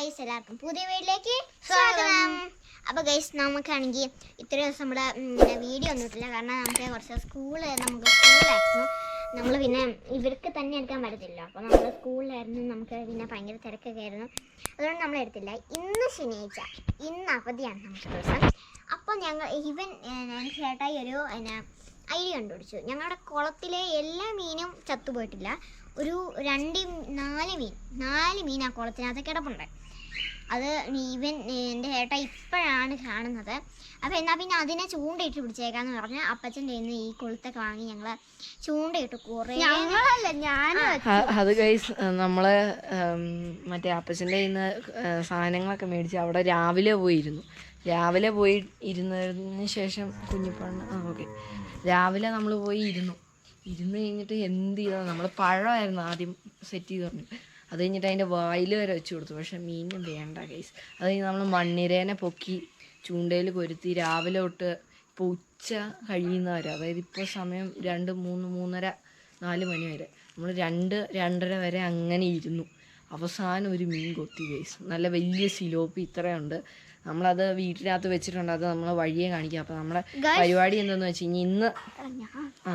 Guys എല്ലാവർക്കും പുതിയ വീട്ടിലേക്ക് സ്വാഗതം. അപ്പോൾ ഗൈസ് നമുക്കാണെങ്കിൽ ഇത്ര ദിവസം നമ്മുടെ വീഡിയോ ഒന്നും ഇട്ടില്ല. കാരണം നമുക്ക് കുറച്ച് സ്കൂൾ നമുക്ക് സ്കൂളായിരുന്നു നമ്മൾ പിന്നെ ഇവർക്ക് തന്നെ എടുക്കാൻ പറ്റത്തില്ല. അപ്പോൾ നമ്മൾ സ്കൂളിലായിരുന്നു നമുക്ക് പിന്നെ ഭയങ്കര തിരക്കൊക്കെ ആയിരുന്നു. അതുകൊണ്ട് നമ്മൾ എടുത്തില്ല. ഇന്ന് ശനിയാഴ്ച. ഇന്ന് അവധിയാണ് നമുക്ക് ദിവസം. അപ്പോൾ ഞങ്ങൾ ഇവൻ ചേട്ടായി ഒരു എന്നാ ഐഡിയ കണ്ടുപിടിച്ചു. ഞങ്ങളുടെ കുളത്തിലെ എല്ലാ മീനും ചത്തുപോയിട്ടില്ല. ഒരു രണ്ട് നാല് മീൻ നാല് മീൻ ആ കുളത്തിനകത്ത് കിടപ്പുണ്ട്. അത് ഈവൻ എന്റെ ചേട്ട ഇപ്പോഴാണ് കാണുന്നത്. അപ്പോൾ എന്നാൽ പിന്നെ അതിനെ ചൂണ്ടയിട്ട് പിടിച്ചേക്കാന്ന് പറഞ്ഞ് അപ്പച്ചന്റെ ഇന്ന് നിന്ന് ഈ കൊളുത്തൊക്കെ വാങ്ങി ഞങ്ങൾ ചൂണ്ടയിട്ട് കുറേ ഞങ്ങളല്ല ഞാൻ അത് ഗൈസ് നമ്മൾ മറ്റേ അപ്പച്ചന്റെ ഇന്ന് നിന്ന് സാധനങ്ങളൊക്കെ മേടിച്ച് അവിടെ രാവിലെ പോയിരുന്നു. രാവിലെ പോയി ഇരുന്നതിന് ശേഷം കുഞ്ഞിപ്പണ്ണ ആ ഓക്കെ രാവിലെ നമ്മൾ പോയി ഇരുന്നു. ഇരുന്ന് കഴിഞ്ഞിട്ട് എന്ത് ചെയ്താൽ നമ്മൾ പഴമായിരുന്നു ആദ്യം സെറ്റ് ചെയ്ത് പറഞ്ഞു അത് കഴിഞ്ഞിട്ട് അതിന്റെ വായിൽ വരെ വെച്ച് കൊടുത്തു. പക്ഷെ മീൻ വേണ്ട കേസ് അത് കഴിഞ്ഞ് നമ്മൾ മണ്ണിരേനെ പൊക്കി ചൂണ്ടയിൽ കൊരുത്തി രാവിലെ തൊട്ട് ഇപ്പോൾ ഉച്ച കഴിയുന്നവരെ അതായത് ഇപ്പോൾ സമയം രണ്ട് മൂന്ന് മൂന്നര നാല് മണി വരെ നമ്മൾ രണ്ട് രണ്ടര വരെ അങ്ങനെ ഇരുന്നു. അവസാനം ഒരു മീൻ കൊത്തി കേസ് നല്ല വലിയ സിലോപ്പി ഇത്രയുണ്ട്. നമ്മളത് വീട്ടിനകത്ത് വെച്ചിട്ടുണ്ട്. അത് നമ്മൾ വഴിയെ കാണിക്കാം. അപ്പം നമ്മുടെ പരിപാടി എന്തെന്ന് വെച്ച് കഴിഞ്ഞാൽ ഇന്ന് ആ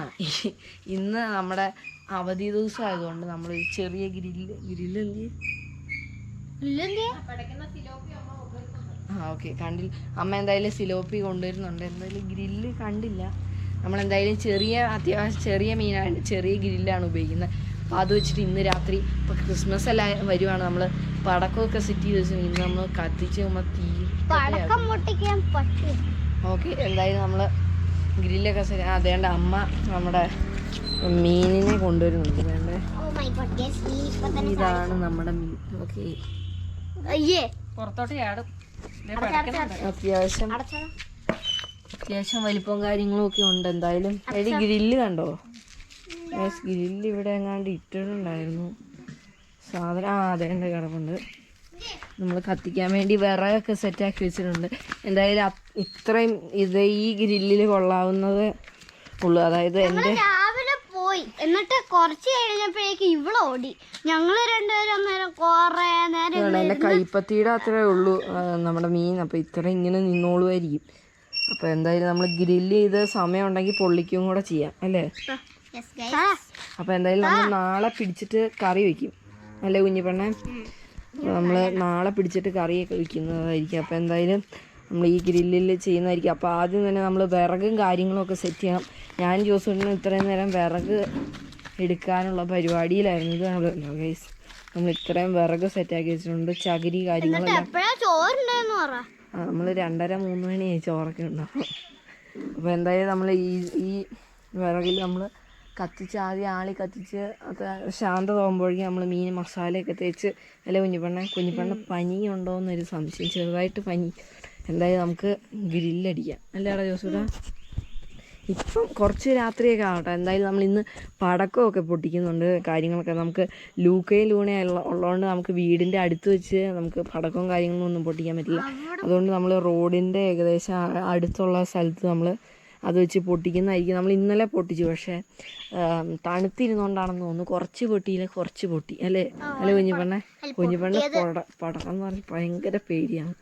ഇന്ന് നമ്മുടെ അവധി ദിവസം ആയതുകൊണ്ട് നമ്മൾ ഒരു ചെറിയ ഗ്രില്ല് ഗ്രില്ല് എന്ത് ചെയ്യും? ആ ഓക്കെ കണ്ടില്ല. അമ്മ എന്തായാലും സിലോപ്പി കൊണ്ടുവരുന്നുണ്ട്. എന്തായാലും ഗ്രില്ല് കണ്ടില്ല. നമ്മൾ എന്തായാലും ചെറിയ അത്യാവശ്യം ചെറിയ മീനാണ് ചെറിയ ഗ്രില്ലാണ് ഉപയോഗിക്കുന്നത്. അപ്പോൾ അത് വെച്ചിട്ട് ഇന്ന് രാത്രി ഇപ്പോൾ ക്രിസ്മസ് എല്ലാം വരുവാണ്. നമ്മൾ പടക്കമൊക്കെ സെറ്റ് ചെയ്ത് വെച്ചു ഇന്ന് നമ്മൾ കത്തിച്ച് നമ്മൾ തീ ഓക്കെ എന്തായാലും നമ്മൾ ഗ്രില്ലൊക്കെ സെറ്റ് അതേണ്ട അമ്മ നമ്മുടെ മീനിനെ കൊണ്ടുവരുന്നുണ്ട്. വേണ്ടേ? ഓ മൈ ഗോഡ് ഗൈസ് നീ ഇപ്പൊ തന്നെ ഇതാണ് നമ്മുടെ മീൻ. ഓക്കെ. അയ്യേ. പുറത്തോട്ട് ചാടും. അത്യാവശ്യം അടച്ചോ. അത്യാവശ്യം വലിപ്പവും കാര്യങ്ങളും ഒക്കെ ഉണ്ട്. എന്തായാലും അതിൽ ഗ്രില്ല് കണ്ടോ? ഗ്രില്ല് ഇവിടെ എങ്ങാണ്ട് ഇട്ടിട്ടുണ്ടായിരുന്നു. സാധനം ആ അതേണ്ട കിടപ്പുണ്ട്. നമ്മൾ കത്തിക്കാൻ വേണ്ടി വിറകൊക്കെ സെറ്റാക്കി വെച്ചിട്ടുണ്ട്. എന്തായാലും ഇത്രയും ഇത് ഈ ഗ്രില്ലിൽ കൊള്ളാവുന്നത് ഉള്ളു. അതായത് എന്റെ എന്നിട്ട് കുറച്ച് കഴിഞ്ഞപ്പോഴേക്ക് ഇവൾ ഓടി. ഞങ്ങൾ രണ്ടുപേരും അന്നേരം കൊറേ നേരം എന്റെ കൈപ്പത്തിയുടെ അത്രേ ഉള്ളൂ. നമ്മുടെ മീൻ. അപ്പോൾ ഇത്ര ഇങ്ങനെ നിന്നോളുമായിരിക്കും. അപ്പോൾ എന്തായാലും നമ്മൾ ഗ്രില്ല് ചെയ്ത് സമയം ഉണ്ടെങ്കിൽ പൊള്ളിക്കും കൂടെ ചെയ്യാം അല്ലേ? യെസ് ഗൈസ് അപ്പോൾ എന്തായാലും നമ്മൾ നാളെ പിടിച്ചിട്ട് കറി വെക്കും. അല്ലേ കുഞ്ഞിപ്പെണ്ണെ? നമ്മൾ നാളെ പിടിച്ചിട്ട് കറിയൊക്കെ വെക്കുന്നതായിരിക്കും. അപ്പോൾ എന്തായാലും നമ്മൾ ഈ ഗ്രില്ലിൽ ചെയ്യുന്നതായിരിക്കും. അപ്പോൾ ആദ്യം തന്നെ നമ്മൾ വിറകും കാര്യങ്ങളും ഒക്കെ സെറ്റ് ചെയ്യണം. ഞാൻ ജോസൂട്ടിന് ഇത്രയും നേരം വിറക് എടുക്കാനുള്ള പരിപാടിയിലായിരുന്നു. ഇത് നമ്മളല്ലോ ഗൈസ് നമ്മൾ ഇത്രയും വിറക് സെറ്റാക്കി വെച്ചിട്ടുണ്ട്. ചകിരി കാര്യങ്ങളെല്ലാം. ആ നമ്മൾ രണ്ടര മൂന്ന് മണിയായി ചോറൊക്കെ ഉണ്ടാവും അപ്പോൾ എന്തായാലും നമ്മൾ ഈ ഈ വിറകിൽ നമ്മൾ കത്തിച്ച് ആദ്യം ആളി കത്തിച്ച് അത് ശാന്തമാകുമ്പോഴേക്കും നമ്മൾ മീൻ മസാലയൊക്കെ തേച്ച് അല്ലെ കുഞ്ഞിപ്പണ്ണ കുഞ്ഞിപ്പണ്ണ പനി ഉണ്ടോ എന്നൊരു സംശയം. ചെറുതായിട്ട് പനി. എന്തായാലും നമുക്ക് ഗ്രില്ലടിക്കാം. അല്ലേടാ ജോസൂടാ ഇപ്പം കുറച്ച് രാത്രിയൊക്കെ ആവട്ടെ. എന്തായാലും നമ്മൾ ഇന്ന് പടക്കമൊക്കെ പൊട്ടിക്കുന്നുണ്ട്. കാര്യങ്ങളൊക്കെ നമുക്ക് ലൂക്കയും ലൂണയും ഉള്ള ഉള്ളതുകൊണ്ട് നമുക്ക് വീടിന്റെ അടുത്ത് വെച്ച് നമുക്ക് പടക്കവും കാര്യങ്ങളൊന്നും ഒന്നും പൊട്ടിക്കാൻ പറ്റില്ല. അതുകൊണ്ട് നമ്മൾ റോഡിന്റെ ഏകദേശം അടുത്തുള്ള സ്ഥലത്ത് നമ്മൾ അത് വെച്ച് പൊട്ടിക്കുന്നതായിരിക്കും. നമ്മൾ ഇന്നലെ പൊട്ടിച്ചു. പക്ഷേ തണുത്തിരുന്നോണ്ടാണെന്ന് തോന്നുന്നു. കുറച്ച് പൊട്ടിയില്ല? കുറച്ച് പൊട്ടി. അല്ലേ? അല്ലെ കുഞ്ഞിപ്പെണ്ണെ കുഞ്ഞിപ്പെണ്ണെ പട പടക്കം എന്ന് പറഞ്ഞാൽ ഭയങ്കര പേടിയാണ്.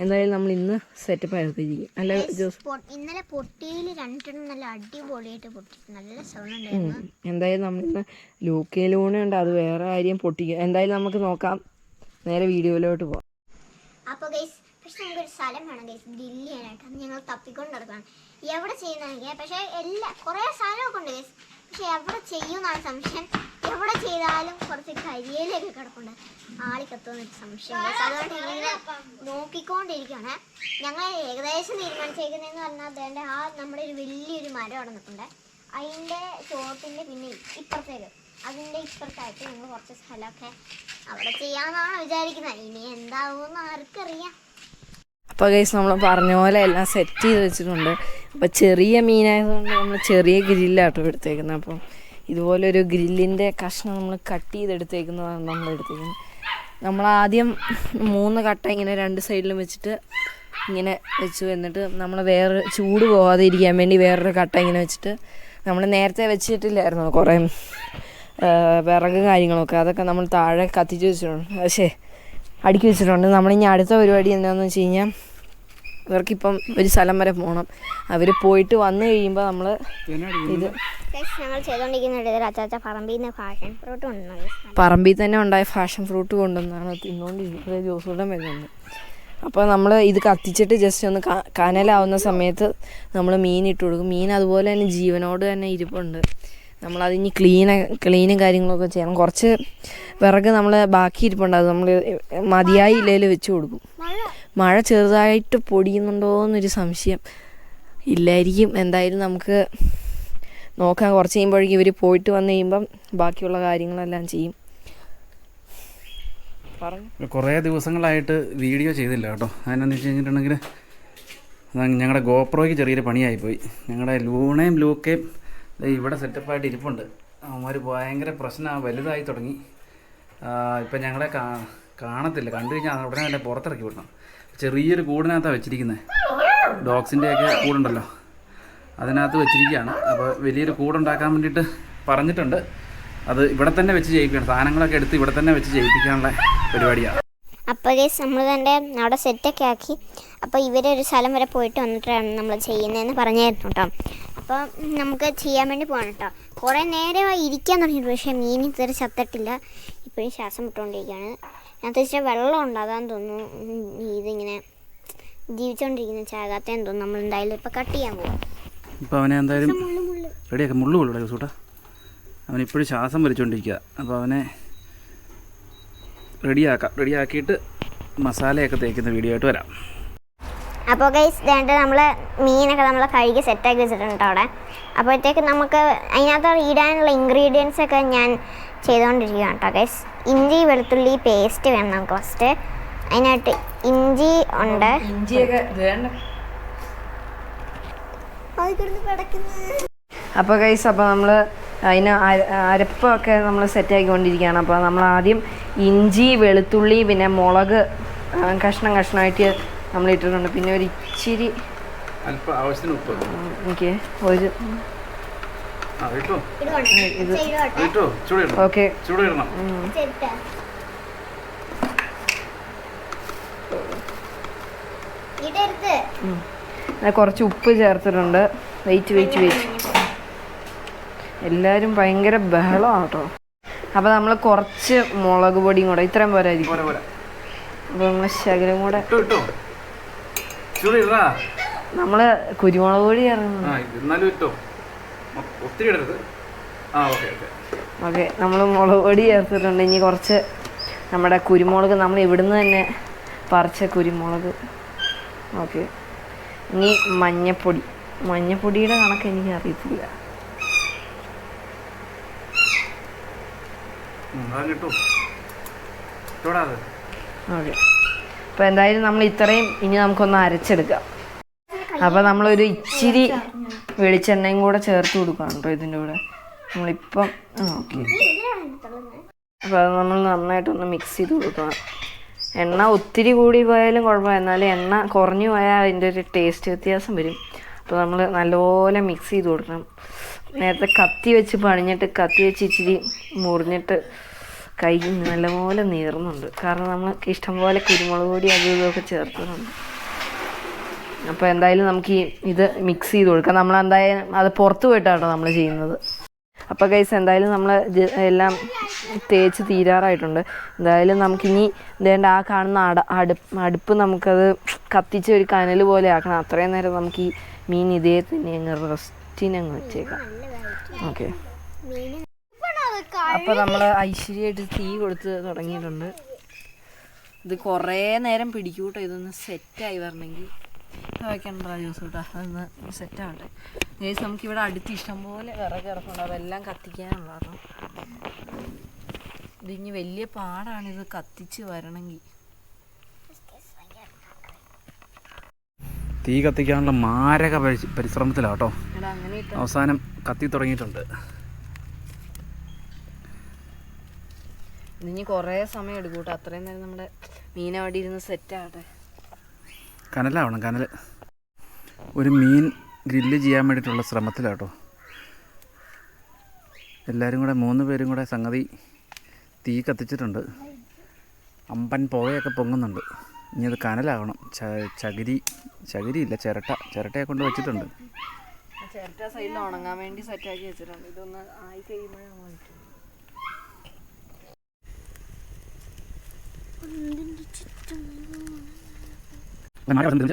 എന്തായാലും നമ്മൾ ഇന്ന് സെറ്റപ്പ് ആയിരിക്കും അല്ലെ ജോസ്? ഇന്നലെ പൊട്ടിയിൽ രണ്ടെണ്ണം നല്ല അടിപൊളിയായിട്ട് പൊട്ടി. നല്ല സൗണ്ട് ഉണ്ടായിരുന്നു. ഉം. എന്തായാലും നമ്മളിന്ന് ലൂക്കയിലൂടെ അത് വേറെ കാര്യം പൊട്ടിക്കുക എന്തായാലും നമുക്ക് നോക്കാം. നേരെ വീഡിയോയിലോട്ട് പോവാം അപ്പോൾ ഗൈസ് പക്ഷെ നമുക്കൊരു സ്ഥലം വേണം ഗൈസ്. ഗ്രില്ല് ചെയ്യാനായിട്ട് അത് ഞങ്ങൾ തപ്പിക്കൊണ്ട് നടക്കണം എവിടെ ചെയ്യുന്നതെങ്കിൽ പക്ഷെ എല്ലാ കുറേ സ്ഥലമൊക്കെ ഉണ്ട് ഗൈസ്. പക്ഷെ എവിടെ ചെയ്യുമെന്നാണ് സംശയം. എവിടെ ചെയ്താലും കുറച്ച് കരിയിലൊക്കെ കിടപ്പുണ്ട്. ആളിക്കത്തുമെന്നൊരു സംശയം. അതുകൊണ്ട് ഇങ്ങനെ നോക്കിക്കൊണ്ടിരിക്കുകയാണ്. ഞങ്ങൾ ഏകദേശം തീരുമാനിച്ചേക്കുന്നതെന്ന് പറഞ്ഞാൽ അതേണ്ട ആ നമ്മുടെ ഒരു വലിയൊരു മരം അവിടെ അതിന്റെ ചോട്ടിന്റെ പിന്നെ ഇപ്പുറത്തേക്ക്. അതിന്റെ ഇപ്പുറത്തായിട്ട് ഞങ്ങൾ കുറച്ച് സ്ഥലമൊക്കെ അവിടെ ചെയ്യാമെന്നാണ് വിചാരിക്കുന്നത്. ഇനി എന്താവുമെന്ന് ആർക്കറിയാം. അപ്പോൾ ഗൈസ് നമ്മൾ പറഞ്ഞ പോലെ എല്ലാം സെറ്റ് ചെയ്ത് വെച്ചിട്ടുണ്ട്. അപ്പോൾ ചെറിയ മീനായതുകൊണ്ട് നമ്മൾ ചെറിയ ഗ്രില്ലാട്ടോ എടുത്തേക്കുന്നത്. അപ്പം ഇതുപോലെ ഒരു ഗ്രില്ലിന്റെ കഷ്ണം നമ്മൾ കട്ട് ചെയ്തെടുത്തേക്കുന്നതാണ് നമ്മൾ എടുത്തേക്കുന്നത്. നമ്മൾ ആദ്യം മൂന്ന് കട്ട ഇങ്ങനെ രണ്ട് സൈഡിലും വെച്ചിട്ട് ഇങ്ങനെ വെച്ചു. എന്നിട്ട് നമ്മൾ വേറെ ചൂട് പോകാതെ ഇരിക്കാൻ വേണ്ടി വേറൊരു കട്ട ഇങ്ങനെ വെച്ചിട്ട് നമ്മൾ നേരത്തെ വെച്ചിട്ടില്ലായിരുന്നു കുറേ വിറക് കാര്യങ്ങളൊക്കെ. അതൊക്കെ നമ്മൾ താഴെ കത്തിച്ച് വെച്ചിട്ടുണ്ട്. പക്ഷേ അടുക്കി വെച്ചിട്ടുണ്ട്. നമ്മളിനി അടുത്ത പരിപാടി എന്താണെന്ന് വെച്ച് കഴിഞ്ഞാൽ ഇവർക്കിപ്പം ഒരു സ്ഥലം വരെ പോകണം അവർ പോയിട്ട് വന്നു കഴിയുമ്പോൾ നമ്മൾ ഇത് പറമ്പിൽ തന്നെ ഉണ്ടായ ഫാഷൻ ഫ്രൂട്ട് കൊണ്ടുവന്നാണ് തിന്നുകൊണ്ടിരിക്കുന്നത് ജോസൂടൻ വരുന്നത് അപ്പോൾ നമ്മൾ ഇത് കത്തിച്ചിട്ട് ജസ്റ്റ് ഒന്ന് കനലാവുന്ന സമയത്ത് നമ്മൾ മീൻ ഇട്ട് കൊടുക്കും. മീൻ അതുപോലെ തന്നെ ജീവനോട് തന്നെ ഇരിപ്പുണ്ട്. നമ്മളതിനി ക്ലീൻ ക്ലീനും കാര്യങ്ങളൊക്കെ ചെയ്യണം. കുറച്ച് വിറക് നമ്മൾ ബാക്കി ഇരിപ്പുണ്ട്. അത് നമ്മൾ മതിയായി ഇല്ലേൽ വെച്ച് കൊടുക്കും. മഴ ചെറുതായിട്ട് പൊടിയുന്നുണ്ടോ എന്നൊരു സംശയം ഇല്ലായിരിക്കും. എന്തായാലും നമുക്ക് നോക്കാം. കുറച്ച് കഴിയുമ്പോഴേക്കും ഇവർ പോയിട്ട് വന്നു കഴിയുമ്പം ബാക്കിയുള്ള കാര്യങ്ങളെല്ലാം ചെയ്യും. പറഞ്ഞു. കുറേ ദിവസങ്ങളായിട്ട് വീഡിയോ ചെയ്തില്ല കേട്ടോ. അതിനെന്ന് വെച്ച് കഴിഞ്ഞിട്ടുണ്ടെങ്കിൽ ഞങ്ങളുടെ ഗോപ്രോയ്ക്ക് ചെറിയൊരു പണിയായിപ്പോയി. ഞങ്ങളുടെ ലൂണയും ലൂക്കയും ഇവിടെ സെറ്റപ്പായിട്ട് ഇരിപ്പുണ്ട്. അവന്മാർ ഭയങ്കര പ്രശ്നം വലുതായി തുടങ്ങി. ഇപ്പം ഞങ്ങളെ കാ കാണത്തില്ല. കണ്ടു കഴിഞ്ഞാൽ ഉടനെ തന്നെ പുറത്തിറക്കി വിടണം. ചെറിയൊരു കൂടിനകത്താണ് വെച്ചിരിക്കുന്നത് ഡോഗ്സിന്റെയൊക്കെ കൂടുണ്ടല്ലോ. അതിനകത്ത് വെച്ചിരിക്കുകയാണ്. അപ്പോൾ വലിയൊരു കൂടുണ്ടാക്കാൻ വേണ്ടിയിട്ട് പറഞ്ഞിട്ടുണ്ട്. അത് ഇവിടെ തന്നെ വെച്ച് ചെയ്യിപ്പിക്കണം. സാധനങ്ങളൊക്കെ എടുത്ത് ഇവിടെ തന്നെ വെച്ച് ചെയ്യിപ്പിക്കാനുള്ള പരിപാടിയാണ്. അപ്പോൾ ഗൈസ് നമ്മൾ തന്നെ അവിടെ സെറ്റൊക്കെ ആക്കി. അപ്പോൾ ഇവരൊരു സ്ഥലം വരെ പോയിട്ട് വന്നിട്ടാണ് നമ്മൾ ചെയ്യുന്നതെന്ന് പറഞ്ഞായിരുന്നു കേട്ടോ. അപ്പോൾ നമുക്ക് ചെയ്യാൻ വേണ്ടി പോകണം കേട്ടോ. കുറേ നേരമായി ഇരിക്കാൻ തുടങ്ങിയിട്ട് പക്ഷേ മീൻ ഇതുവരെ ചത്തിട്ടില്ല. ഇപ്പോഴും ശ്വാസം വിട്ടുകൊണ്ടിരിക്കുകയാണ് അതിനകത്ത് തെച്ച വെള്ളം ഉണ്ടാകാൻ തോന്നുന്നു. ഇതിങ്ങനെ ജീവിച്ചുകൊണ്ടിരിക്കുന്ന ചാകാത്തേന്ന് തോന്നുന്നു നമ്മൾ എന്തായാലും ഇപ്പൊ കട്ട് ചെയ്യാൻ പോകും ഇപ്പോൾ അവനെ എന്തായാലും റെഡിയാക്കാം. മുള്ളു കൊള്ളൂടാ ജോസൂട്ടാ. അവനിപ്പോഴും ശ്വാസം വലിച്ചുകൊണ്ടിരിക്കുക അപ്പോൾ അവനെ റെഡിയാക്കാം. റെഡിയാക്കിയിട്ട് മസാലയൊക്കെ തേക്കുന്ന വീഡിയോ ആയിട്ട് വരാം. അപ്പോൾ ഗൈസ് വേണ്ട നമ്മൾ മീനൊക്കെ നമ്മൾ കഴുകി സെറ്റാക്കി വെച്ചിട്ടുണ്ട് അവിടെ. അപ്പോഴത്തേക്ക് നമുക്ക് അതിനകത്ത് ഇടാനുള്ള ഇൻഗ്രീഡിയൻസ് ഒക്കെ ഞാൻ ചെയ്തുകൊണ്ടിരിക്കുകയാണ് കേട്ടോ ഗൈസ് ഇഞ്ചി വെളുത്തുള്ളി പേസ്റ്റ് വേണം നമുക്ക് ഫസ്റ്റ് അതിനായിട്ട് ഇഞ്ചി ഉണ്ട്. അപ്പോൾ ഗൈസ് അപ്പോൾ നമ്മൾ അതിന് അര- അരപ്പൊക്കെ നമ്മൾ സെറ്റാക്കിക്കൊണ്ടിരിക്കുകയാണ് അപ്പോൾ നമ്മൾ ആദ്യം ഇഞ്ചി വെളുത്തുള്ളി പിന്നെ മുളക് കഷ്ണം കഷ്ണമായിട്ട് നമ്മൾ ഇട്ടിട്ടുണ്ട്. പിന്നെ ഒരു ഇച്ചിരി ഓക്കെ ഒരു ഇത് ഓക്കെ. കുറച്ച് ഉപ്പ് ചേർത്തിട്ടുണ്ട്. വെയിറ്റ് വെയിറ്റ് വെയിറ്റ് എല്ലാരും ഭയങ്കര ബഹളമാണ് കേട്ടോ. അപ്പോൾ നമ്മൾ കുറച്ച് മുളക് പൊടിയും കൂടെ ഇത്രയും പോരായിരിക്കും പോരാ പോരാ അപ്പോൾ നമ്മൾ ശകലം കൂടെ നമ്മൾ നമ്മൾ കുരുമുളക് പൊടി ചേർക്കുന്നു ഒത്തിരി ഇടരുത് ആ ഓക്കെ ഓക്കെ. ഓക്കെ നമ്മൾ മുളക് പൊടി ചേർത്തിട്ടുണ്ട്. ഇനി കുറച്ച് നമ്മുടെ കുരുമുളക് നമ്മൾ ഇവിടുന്ന് തന്നെ പറിച്ച കുരുമുളക്. ഓക്കെ. ഇനി മഞ്ഞപ്പൊടി. മഞ്ഞപ്പൊടിയുടെ കണക്ക് എനിക്ക് അറിയത്തില്ല. ഓക്കെ. അപ്പോൾ എന്തായാലും നമ്മൾ ഇത്രയും ഇനി നമുക്കൊന്ന് അരച്ചെടുക്കാം. അപ്പോൾ നമ്മളൊരു ഇച്ചിരി വെളിച്ചെണ്ണയും കൂടെ ചേർത്ത് കൊടുക്കണം കേട്ടോ ഇതിന്റെ കൂടെ. നമ്മളിപ്പം ഓക്കെ. അപ്പോൾ അത് നമ്മൾ നന്നായിട്ടൊന്ന് മിക്സ് ചെയ്ത് കൊടുക്കണം. എണ്ണ ഒത്തിരി കൂടി പോയാലും കുഴപ്പമില്ല. എന്നാലും എണ്ണ കുറഞ്ഞു പോയാൽ അതിന്റെ ഒരു ടേസ്റ്റ് വ്യത്യാസം വരും. അപ്പോൾ നമ്മൾ നല്ലപോലെ മിക്സ് ചെയ്ത് കൊടുക്കണം. നേരത്തെ കത്തി വെച്ച് പണിഞ്ഞിട്ട് കത്തി വെച്ച് ഇച്ചിരി മുറിഞ്ഞിട്ട് കൈ നല്ലപോലെ നീറുന്നുണ്ട്. കാരണം നമ്മൾ ഇഷ്ടംപോലെ കുരുമുളക് പൊടി അതും ഇതൊക്കെ ചേർത്തിട്ടുണ്ട് അപ്പോൾ എന്തായാലും നമുക്ക് ഈ ഇത് മിക്സ് ചെയ്ത് കൊടുക്കാം. നമ്മൾ എന്തായാലും അത് പുറത്ത് പോയിട്ടാണ് നമ്മൾ ചെയ്യുന്നത്. അപ്പോൾ ഗൈസ് എന്തായാലും നമ്മൾ എല്ലാം തേച്ച് തീരാറായിട്ടുണ്ട്. എന്തായാലും നമുക്കിനി ഇതേണ്ട ആ കാണുന്ന അട അടുപ്പ് അടുപ്പ് നമുക്കത് കത്തിച്ച് ഒരു കനൽ പോലെ ആക്കണം. അത്രയും നേരം നമുക്ക് ഈ മീൻ ഇതേ തന്നെ അങ്ങ് റെസ്റ്റിനങ്ങ് വെച്ചേക്കാം. ഓക്കെ അപ്പോൾ നമ്മൾ ഐശ്വര്യമായിട്ട് തീ കൊടുത്ത് തുടങ്ങിയിട്ടുണ്ട്. ഇത് കുറേ നേരം പിടിക്കൂട്ടോ. ഇതൊന്ന് സെറ്റായി വരണമെങ്കിൽ. വയ്ക്കണ്ട ജ്യൂസ് കേട്ടോ അതൊന്ന് സെറ്റാവട്ടെ ഗൈസ് നമുക്കിവിടെ അടുത്ത് ഇഷ്ടംപോലെ വിറക് കിടപ്പുണ്ട് അതെല്ലാം കത്തിക്കാനുള്ളതാണ്. ഇതിനി വലിയ പാടാണ് ഇത് കത്തിച്ച് വരണമെങ്കിൽ. തീ കത്തിക്കാനുള്ള മാരക പരിശ്രമത്തിലാട്ടോ. അവസാനം കത്തി തുടങ്ങിയിട്ടുണ്ട്. ഇനി കുറേ സമയം എടുക്കൂട്ടോ കേട്ടോ. അത്രയും നേരം നമ്മുടെ മീനവടി ഇരുന്ന് സെറ്റാവട്ടെ കനലാവണം കനൽ ഒരു മീൻ ഗ്രില്ല് ചെയ്യാൻ വേണ്ടിയിട്ടുള്ള ശ്രമത്തിലാണ് കേട്ടോ എല്ലാവരും കൂടെ മൂന്ന് പേരും കൂടെ സംഗതി തീ കത്തിച്ചിട്ടുണ്ട്. അമ്പൻ പുകയൊക്കെ പൊങ്ങുന്നുണ്ട്. ഇനി അത് കനലാവണം. ച ചകിരി ചകിരി ഇല്ല ചിരട്ട ചിരട്ടയെ കൊണ്ട് വെച്ചിട്ടുണ്ട്. ചിരട്ട സൈഡിൽ ഉണങ്ങാൻ വേണ്ടി സെറ്റാക്കി വെച്ചിട്ടുണ്ട്. ഇതൊന്ന് ആയി കഴിയുമ്പോഴേ നമ്മൾ മഴ വരുന്നത്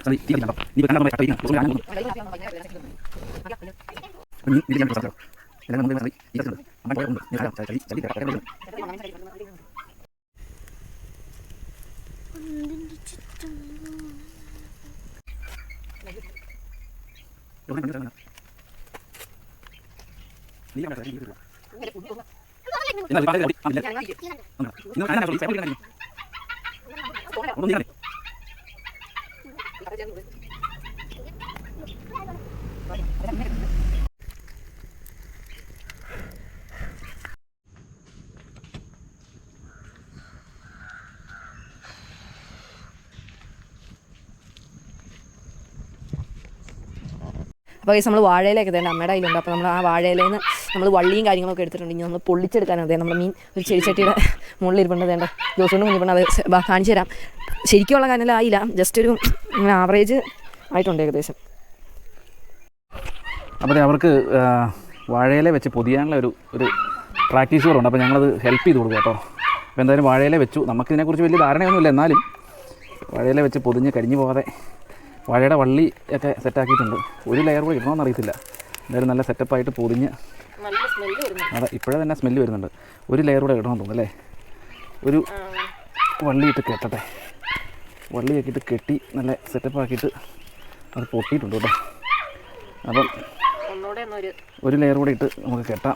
ya no അപ്പോൾ നമ്മൾ വാഴയിലൊക്കെ തന്നെ അമ്മയുടെ കയ്യിലുണ്ട്. അപ്പോൾ നമ്മൾ ആ വാഴയിലയിൽ നിന്ന് നമ്മൾ വള്ളിയും കാര്യങ്ങളൊക്കെ എടുത്തിട്ടുണ്ട്. ഇനി നമ്മൾ പൊള്ളിച്ചെടുക്കാൻ അതേ നമ്മുടെ മീൻ ഒരു ചെടിച്ചട്ടിയുടെ മുകളിൽ ഇരിപ്പുണ്ട് വേണ്ട ജോസുകൊണ്ട് കുഞ്ഞിപ്പണ്ട് അത് കാണിച്ചു തരാം. ശരിക്കുള്ള കാര്യം ആയില്ല. ജസ്റ്റ് ഒരു ആവറേജ് ആയിട്ടുണ്ട് ഏകദേശം. അപ്പോൾ അവർക്ക് വാഴയില വെച്ച് പൊതിയാനുള്ള ഒരു ഒരു പ്രാക്ടീസ് കൂടെ ഉണ്ട് അപ്പോൾ ഞങ്ങളത് ഹെൽപ്പ് ചെയ്ത് കൊടുക്കുക കേട്ടോ. അപ്പോൾ എന്തായാലും വാഴയില വെച്ചു. നമുക്കിതിനെക്കുറിച്ച് വലിയ ധാരണയൊന്നുമില്ല. എന്നാലും വാഴയില വെച്ച് പൊതിഞ്ഞ് കരിഞ്ഞു പോകാതെ വാഴയുടെ വള്ളി ഒക്കെ സെറ്റാക്കിയിട്ടുണ്ട് ഒരു ലെയർ കൂടി ഇടണമെന്ന് അറിയത്തില്ല. എന്തായാലും നല്ല സെറ്റപ്പായിട്ട് പൊതിഞ്ഞ് അതെ ഇപ്പോഴേ തന്നെ സ്മെല്ല് വരുന്നുണ്ട്. ഒരു ലെയർ കൂടെ ഇടണമെന്ന് തോന്നുന്നു അല്ലേ? ഒരു വള്ളി വള്ളിയിട്ട് കെട്ടട്ടെ. വള്ളി ആക്കിയിട്ട് കെട്ടി നല്ല സെറ്റപ്പാക്കിയിട്ട് അത് പൊട്ടിയിട്ടുണ്ട് കേട്ടോ. അപ്പം ഒരു ലെയർ കൂടെ ഇട്ട് നമുക്ക് കെട്ടാം.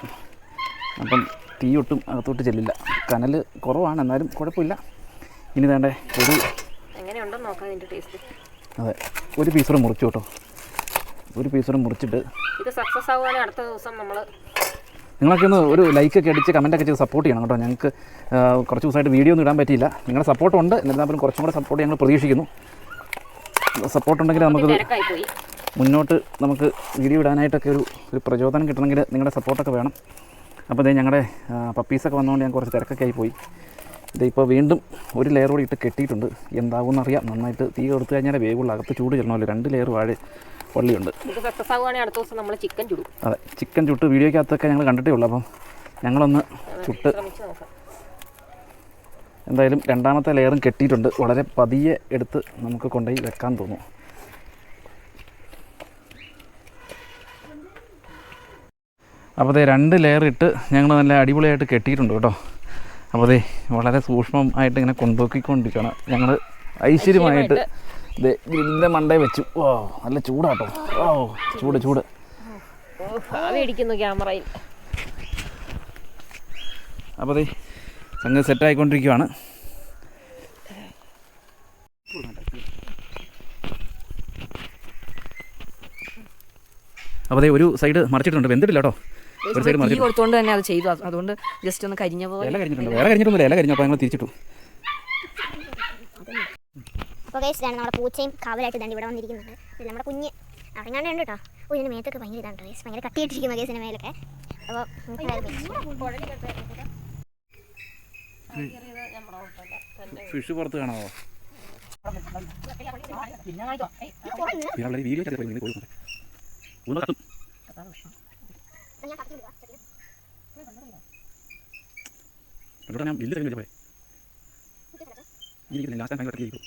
അപ്പം തീ ഒട്ടും അകത്തോട്ട് ചെല്ലില്ല. കനൽ കുറവാണ് എന്നാലും കുഴപ്പമില്ല. ഇനി വേണ്ടേ ഒരു എങ്ങനെയുണ്ടെന്ന് നോക്കാം ടേസ്റ്റ് അതെ. ഒരു പീസോടെ മുറിച്ചു കേട്ടോ. ഒരു പീസോടെ മുറിച്ചിട്ട് ഇത് സക്സസ് ആവുകയാണെങ്കിൽ അടുത്ത ദിവസം നമ്മൾ നിങ്ങളൊക്കെ ഒന്ന് ഒരു ലൈക്കൊക്കെ അടിച്ച് കമന്റൊക്കെ ചെയ്ത് സപ്പോർട്ട് ചെയ്യണം കേട്ടോ. ഞങ്ങൾക്ക് കുറച്ച് ദിവസമായിട്ട് വീഡിയോ ഒന്നും ഇടാൻ പറ്റിയില്ല. നിങ്ങളുടെ സപ്പോർട്ട് ഉണ്ട്. എന്നിരുന്നാലും കുറച്ചും കൂടെ സപ്പോർട്ട് ഞങ്ങൾ പ്രതീക്ഷിക്കുന്നു. സപ്പോർട്ട് ഉണ്ടെങ്കിൽ നമുക്കത് മുന്നോട്ട് നമുക്ക് വീഡിയോ ഇടാനായിട്ടൊക്കെ ഒരു ഒരു പ്രചോദനം കിട്ടണമെങ്കിൽ നിങ്ങളുടെ സപ്പോർട്ടൊക്കെ വേണം. അപ്പോൾ ഇതേ ഞങ്ങളുടെ പപ്പീസൊക്കെ വന്നുകൊണ്ട് ഞാൻ കുറച്ച് തിരക്കൊക്കെ ആയി പോയി. ഇത് ഇപ്പോൾ വീണ്ടും ഒരു ലെയർ കൂടി ഇട്ട് കെട്ടിയിട്ടുണ്ട്. എന്താകുമെന്ന് അറിയാം നന്നായിട്ട് തീ കൊടുത്തു കഴിഞ്ഞാൽ വേഗമുള്ള. അകത്ത് ചൂട് ചെല്ലണമല്ലോ. രണ്ട് ലെയർ വാഴ വള്ളിയുണ്ട്. ഇത് സക്സസ് ആവുകയാണെങ്കിൽ അടുത്ത ദിവസം നമ്മൾ ചിക്കൻ ചുടും. അതെ ചിക്കൻ ചുട്ട് വീഡിയോക്കകത്തൊക്കെ ഞങ്ങൾ കണ്ടിട്ടേ ഉള്ളൂ. അപ്പം ഞങ്ങളൊന്ന് ചുട്ട് എന്തായാലും രണ്ടാമത്തെ ലെയറും കെട്ടിയിട്ടുണ്ട്. വളരെ പതിയെ എടുത്ത് നമുക്ക് കൊണ്ടുപോയി വെക്കാൻ തോന്നും അപ്പോൾ അതെ രണ്ട് ലെയർ ഇട്ട് ഞങ്ങൾ നല്ല അടിപൊളിയായിട്ട് കെട്ടിയിട്ടുണ്ട് കേട്ടോ. അപ്പോൾ അതെ വളരെ സൂക്ഷ്മമായിട്ട് ഇങ്ങനെ കൊണ്ടുപോയിക്കൊണ്ടിരിക്കുകയാണ് ഞങ്ങൾ ഐശ്വര്യമായിട്ട് ഇത് ഗ്രില്ലിന്റെ മണ്ടേ വെച്ചു. ഓ നല്ല ചൂടാട്ടോ. ഓ ചൂട് ചൂട്. ക്യാമറയിൽ. അപ്പോൾ അതെ സംഗതി സെറ്റായിക്കൊണ്ടിരിക്കുകയാണ് അപ്പോൾ അതെ ഒരു സൈഡ് മറിച്ചിട്ടുണ്ട്. വെന്തിട്ടില്ല കേട്ടോ. ഒരു സൈഡ് തീ മറിച്ചിട്ടുണ്ട് കൊടുത്തോണ്ട് തന്നെ അത് ചെയ്തു. അതുകൊണ്ട് ജസ്റ്റ് ഒന്ന് കരിഞ്ഞ പോലെ. ഇല കരിഞ്ഞിട്ടുണ്ട്. വേറെ കരിഞ്ഞിട്ടൊന്നുമില്ല ഇല കരിഞ്ഞു. അപ്പോൾ ഞങ്ങൾ തിരിച്ചിട്ടു. അപ്പോൾ ഗൈസ് ഇതാണ് നമ്മുടെ പൂച്ചയും കാവലായിട്ട് തന്നെ ഇവിടെ വന്നിരിക്കുന്നുണ്ട് ഇത് നമ്മുടെ കുഞ്ഞ്. അറിയാണ്ട് ഉണ്ട്? കേട്ടോ ഓ ഇതിന്റെ മേത്തൊക്കെ ഭയങ്കര ഇതാണ് ഗൈസ് ഭയങ്കര കട്ടിയിട്ടിരിക്കുന്ന ഗൈസിന്റെ മേലൊക്കെ അപ്പോൾ ഫിഷ് പുറത്ത് കാണാമോ പിന്നെ വീഡിയോ കത്തും ഇവിടെ ഞാൻ വലിയ പോയി ഇരിക്കുന്നില്ല ലാസ്റ്റ് ടൈം കട്ടി ചെയ്തു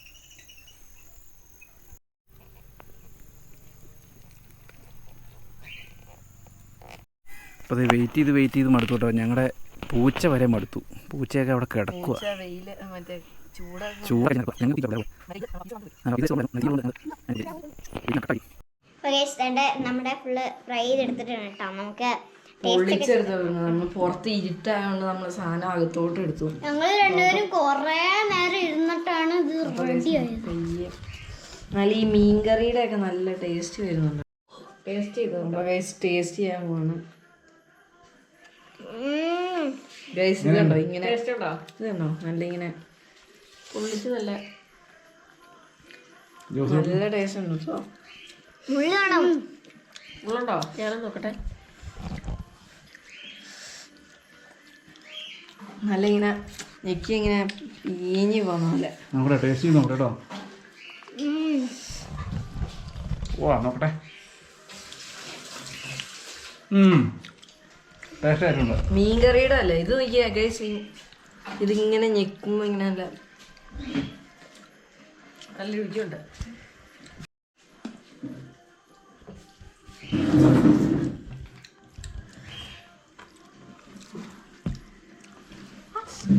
അപ്പോൾ അത് വെയിറ്റ് ചെയ്ത് വെയിറ്റ് ചെയ്ത് മടുത്തു കേട്ടോ ഞങ്ങളുടെ പൂച്ച വരെ മടുത്തു പൂച്ചയൊക്കെ അവിടെ കിടക്കുക ചൂട് ചൂട് ഞങ്ങൾ ഗൈസ് രണ്ട് നമ്മുടെ ഫുള്ള് ഫ്രൈ ചെയ്തെടുത്തിട്ടാണ് കേട്ടോ. നമുക്ക് പൊള്ളിച്ചെടുത്ത് പുറത്ത് ഇരുട്ടായതുകൊണ്ട് നമ്മൾ സാധനം അകത്തോട്ട് എടുത്തു. ഞങ്ങൾ രണ്ടുപേരും കൊറേ നേരം ഇരുന്നിട്ടാണ് ഇത് റെഡി ആയത്. നല്ല ഈ മീൻകറിയുടെ ഒക്കെ നല്ല ടേസ്റ്റ് വരുന്നുണ്ട്. ടേസ്റ്റ് ചെയ്തോ? ഗൈസ് ടേസ്റ്റ് ചെയ്യാൻ പോവാണ്. ഗൈസ് ഇതുണ്ടോ ഇങ്ങനെ ഇതുണ്ടോ നല്ല ഇങ്ങനെ പൊള്ളിച്ചതല്ല നല്ല നല്ല ടേസ്റ്റ് ഉണ്ട് കേട്ടോ ഞാനും നോക്കട്ടെ. നല്ല ഇങ്ങനെ ഞെക്കി ഇങ്ങനെ പീഞ്ഞു പോലെ ടേസ്റ്റ് ചെയ്ത് നോക്കട്ടെ കേട്ടോ. ഓ നോക്കട്ടെ. മീൻകറിയുടെ അല്ല? ഇത് നോക്കിയാ ഗൈസ് ഇതിങ്ങനെ ഞെക്കുമ്പോ ഇങ്ങനെ നല്ല നല്ല രുചിയുണ്ട്.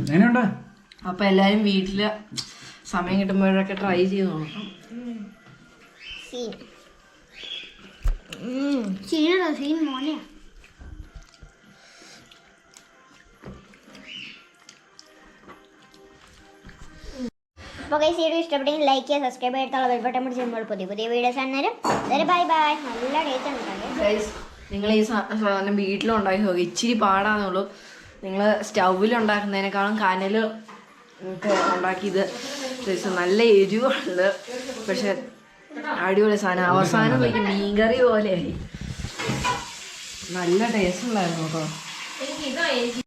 എങ്ങനെയുണ്ട്? അപ്പൊ എല്ലാരും വീട്ടിൽ സമയം കിട്ടുമ്പോഴൊക്കെ ട്രൈ ചെയ്ത്? നോക്കണം സീൻ സീനോ സീൻ മോനെയാ അപ്പോൾ കൈസ് വീഡിയോ ഇഷ്ടപ്പെട്ടെങ്കിൽ ലൈക്ക് ചെയ്യുക സബ്സ്ക്രൈബ് ചെയ്തിട്ടുള്ള ബെൽബട്ടൺ പിടിച്ച് നമ്മൾ പുതിയ പുതിയ വീഡിയോസ് അന്നേരം അതൊരു ബൈ ബൈ നല്ല ഡേറ്റ് ആണ് നിങ്ങൾ ഈ സാധനം വീട്ടിലുണ്ടാക്കി നോക്കുക ഇച്ചിരി പാടാന്നുള്ളൂ നിങ്ങൾ സ്റ്റൗവിൽ ഉണ്ടാക്കുന്നതിനേക്കാളും കനൽ ഉണ്ടാക്കിയത് നല്ല എരിവുണ്ട് പക്ഷെ അടിപൊളി സാധനം. അവസാനം എനിക്ക് മീൻകറി പോലെയായി നല്ല ടേസ്റ്റ് ഉണ്ടായിരുന്നു കേട്ടോ.